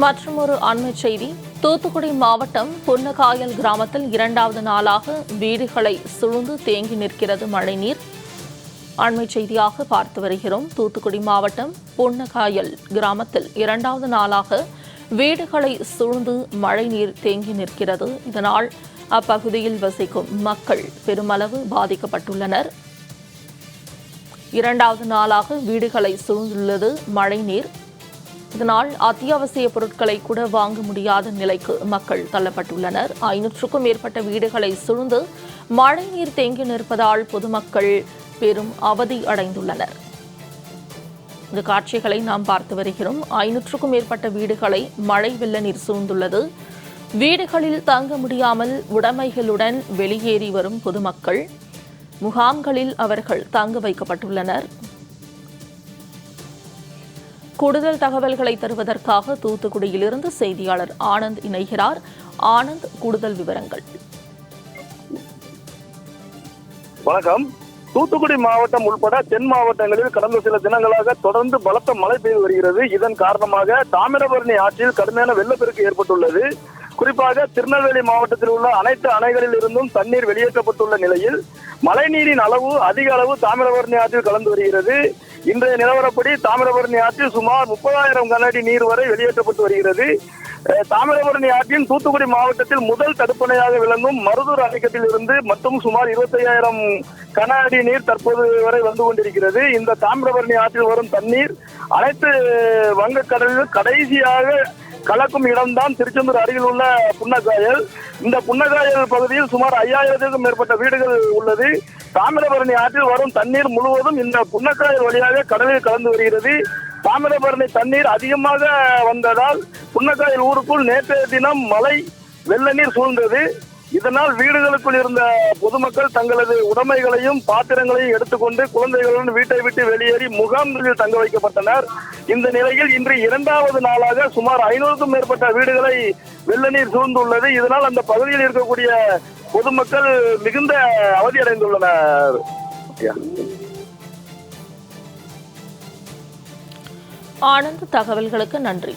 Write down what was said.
மற்றும் ஒரு அண்மை செய்தி. தூத்துக்குடி மாவட்டம் பொன்னகாயல் கிராமத்தில் இரண்டாவது நாளாக வீடுகளை சூழ்ந்து தேங்கி நிற்கிறது மழைநீர். அண்மை செய்தியாக பார்த்து வருகிறோம். தூத்துக்குடி மாவட்டம் பொன்னகாயல் கிராமத்தில் இரண்டாவது நாளாக வீடுகளை சூழ்ந்து மழைநீர் தேங்கி நிற்கிறது. இதனால் அப்பகுதியில் வசிக்கும் மக்கள் பெருமளவு பாதிக்கப்பட்டுள்ளனர். இரண்டாவது நாளாக வீடுகளை சூழ்ந்துள்ளது மழைநீர். இதனால் அத்தியாவசிய பொருட்களை கூட வாங்க முடியாத நிலைக்கு மக்கள் தள்ளப்பட்டுள்ளனர். ஐநூற்றுக்கும் மேற்பட்ட வீடுகளை சூழ்ந்து மழைநீர் தேங்கி நிற்பதால் பொதுமக்கள் பெரும் அவதி அடைந்துள்ளனர். இந்த காட்சிகளை நாம் பார்த்து வருகிறோம். ஐநூற்றுக்கும் மேற்பட்ட வீடுகளை மழை வெள்ள நீர் சூழ்ந்துள்ளது. வீடுகளில் தங்க முடியாமல் உடைமைகளுடன் வெளியேறி வரும் பொதுமக்கள் முகாம்களில் அவர்கள் தங்க வைக்கப்பட்டுள்ளனர். கூடுதல் தகவல்களை தருவதற்காக தூத்துக்குடியிலிருந்து செய்தியாளர் ஆனந்த் இணைகிறார். ஆனந்த் கூடுதல் விவரங்கள். வணக்கம். தூத்துக்குடி மாவட்டம் உட்பட தென் மாவட்டங்களில் கடந்த சில தினங்களாக தொடர்ந்து பலத்த மழை பெய்து வருகிறது. இதன் காரணமாக தாமிரபரணி ஆற்றில் கடுமையான வெள்ளப்பெருக்கு ஏற்பட்டுள்ளது. குறிப்பாக திருநெல்வேலி மாவட்டத்தில் உள்ள அனைத்து அணைகளில் இருந்தும் தண்ணீர் வெளியேற்றப்பட்டுள்ள நிலையில் மழைநீரின் அளவு அதிக அளவு தாமிரபரணி ஆற்றில் கலந்து வருகிறது. இன்றைய நிலவரப்படி தாமிரபரணி ஆற்றில் சுமார் முப்பதாயிரம் கனஅடி நீர் வரை வெளியேற்றப்பட்டு வருகிறது. தாமிரபரணி ஆற்றின் தூத்துக்குடி மாவட்டத்தில் முதல் தடுப்பணையாக விளங்கும் மருதூர் அணைக்கட்டில் இருந்து மற்றும் சுமார் இருபத்தையாயிரம் கன அடி நீர் தற்போது வரை வந்து கொண்டிருக்கிறது. இந்த தாமிரபரணி ஆற்றில் வரும் தண்ணீர் அனைத்து வங்கக்கடலில் கடைசியாக கலக்கும் இடம்தான் திருச்செந்தூர் அருகில் உள்ள புன்னக்காயல் இந்த புன்னக்காயல் பகுதியில் சுமார் ஐயாயிரத்துக்கும் மேற்பட்ட வீடுகள் உள்ளது. தாமிரபரணி ஆற்றில் வரும் தண்ணீர் முழுவதும் இந்த புன்னக்காயல் வழியாக கடலில் கலந்து வருகிறது. தாமிரபரணி தண்ணீர் அதிகமாக வந்ததால் புன்னக்காயல் ஊருக்குள் நேற்றைய தினம் மழை வெள்ள நீர் சூழ்ந்தது. இதனால் வீடுகளுக்குள் இருந்த பொதுமக்கள் தங்களது உடைமைகளையும் பாத்திரங்களையும் எடுத்துக்கொண்டு குழந்தைகளுடன் வீட்டை விட்டு வெளியேறி முகாம்களில் தங்க வைக்கப்பட்டனர். இந்த நிலையில் இன்று இரண்டாவது நாளாக சுமார் ஐநூறுக்கும் மேற்பட்ட வீடுகளை வெள்ள நீர் சூழ்ந்துள்ளது. இதனால் அந்த பகுதியில் இருக்கக்கூடிய பொதுமக்கள் மிகுந்த அவதியடைந்துள்ளனர். ஆனந்த் தகவல்களுக்கு நன்றி.